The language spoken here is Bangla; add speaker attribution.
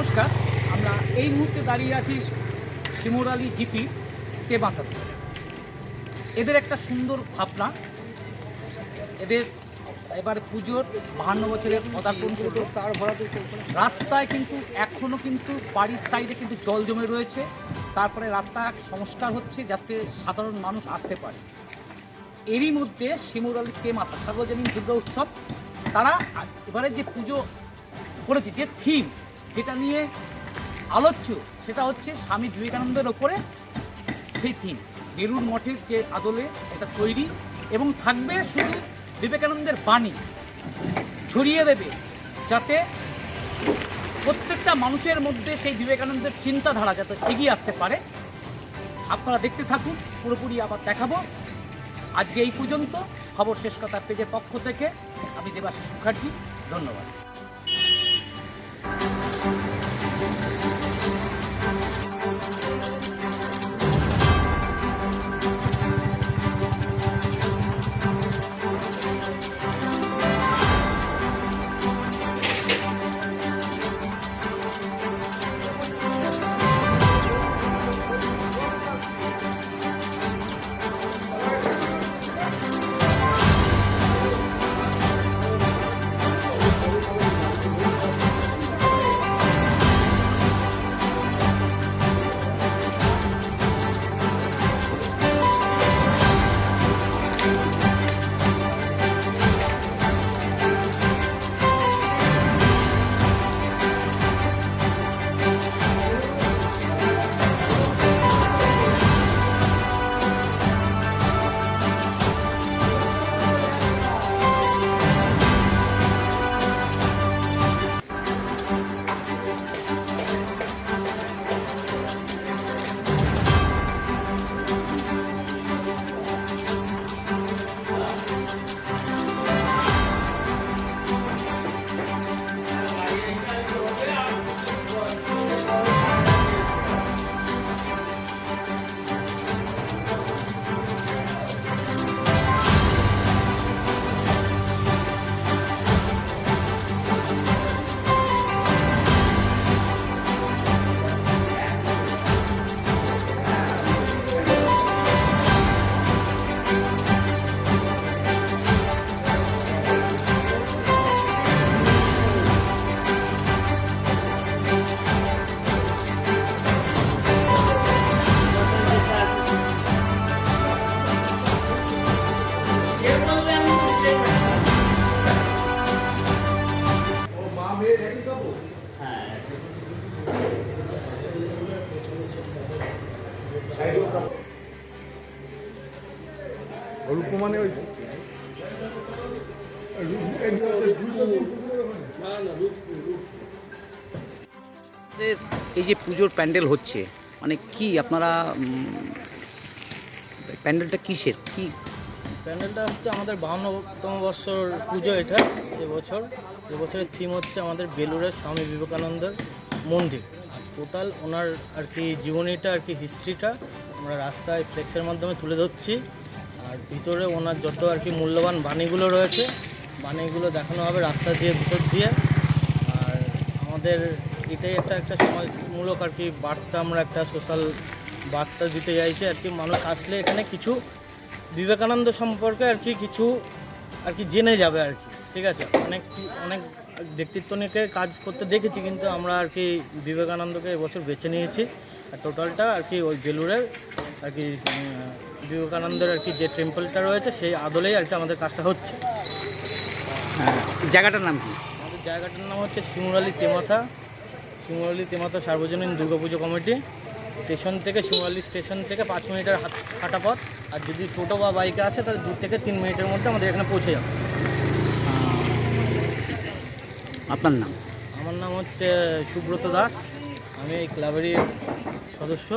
Speaker 1: নমস্কার, আমরা এই মুহূর্তে দাঁড়িয়ে আছি শিমুর শিমুরালি জিপি তেমাতাতে এদের একটা সুন্দর ভাবনা, এদের এবারে পুজোর বাহান্ন বছরের পদার্পণ করল তার ভরাতে রাস্তায় কিন্তু এখনও কিন্তু বাড়ির সাইডে কিন্তু জল জমে রয়েছে। তারপরে রাস্তা সংস্কার হচ্ছে যাতে সাধারণ মানুষ আসতে পারে। এরই মধ্যে শিমুর শিমুরালি তেমাতা সার্বজনীন দুর্গা উৎসব, তারা এবারে যে পুজো করেছে, যে থিম যেটা নিয়ে আলোচ্য, সেটা হচ্ছে স্বামী বিবেকানন্দের ওপরে সেই থিম। বেলুর মঠের যে আদলে এটা তৈরি এবং থাকবে শুধু বিবেকানন্দের বাণী ছড়িয়ে দেবে যাতে প্রত্যেকটা মানুষের মধ্যে সেই বিবেকানন্দের চিন্তাধারা যাতে এগিয়ে আসতে পারে। আপনারা দেখতে থাকুন, পুরোপুরি আবার দেখাবো। আজকে এই পর্যন্ত, খবর শেষ কথা পেজের পক্ষ থেকে আমি দেবাশিস মুখার্জি, ধন্যবাদ।
Speaker 2: মানে ওই
Speaker 1: এই যে পুজোর প্যান্ডেল হচ্ছে মানে কি আপনারা প্যান্ডেলটা কিসের? কি
Speaker 3: প্যান্ডেলটা হচ্ছে আমাদের বাহান্নতম বৎসর পুজো এটা এবছর। এবছরের থিম হচ্ছে আমাদের বেলুরের স্বামী বিবেকানন্দের মন্দির। টোটাল ওনার আর কি জীবনীটা আর কি হিস্ট্রিটা আমরা রাস্তায় ফ্লেক্সের মাধ্যমে তুলে ধরছি। আর ভিতরে ওনার যত আর কি মূল্যবান বাণীগুলো রয়েছে, বাণীগুলো দেখানো হবে রাস্তা দিয়ে, ভিতর দিয়ে। আর আমাদের এটাই একটা একটা সমাজমূলক আর কি বার্তা আমরা একটা সোশ্যাল বার্তা দিতে চাইছি আর কি। মানুষ আসলে এখানে কিছু বিবেকানন্দ সম্পর্কে আর কি কিছু আর কি জেনে যাবে আর কি, ঠিক আছে? অনেক অনেক ব্যক্তিত্ব নিয়ে কাজ করতে দেখেছি, কিন্তু আমরা আর কি বিবেকানন্দকে এবছর বেছে নিয়েছি। আর টোটালটা আর কি ওই বেলুরের আর কি বিবেকানন্দের আর কি যে টেম্পলটা রয়েছে সেই আদলেই আর কি আমাদের কাজটা হচ্ছে।
Speaker 1: জায়গাটার নাম কি?
Speaker 3: আমাদের জায়গাটার নাম হচ্ছে শিমুরালি তেমাথা। শিমুরালি তেমাথা সার্বজনীন দুর্গাপুজো কমিটি। স্টেশন থেকে শিমুরালি স্টেশন থেকে পাঁচ মিনিটের হাঁটা পথ। আর যদি টোটো বা বাইকে আসে তাহলে দু থেকে তিন মিনিটের মধ্যে আমাদের এখানে পৌঁছে যাবে।
Speaker 1: আপনার নাম?
Speaker 3: আমার নাম হচ্ছে সুব্রত দাস। আমি এই ক্লাবেরই সদস্য।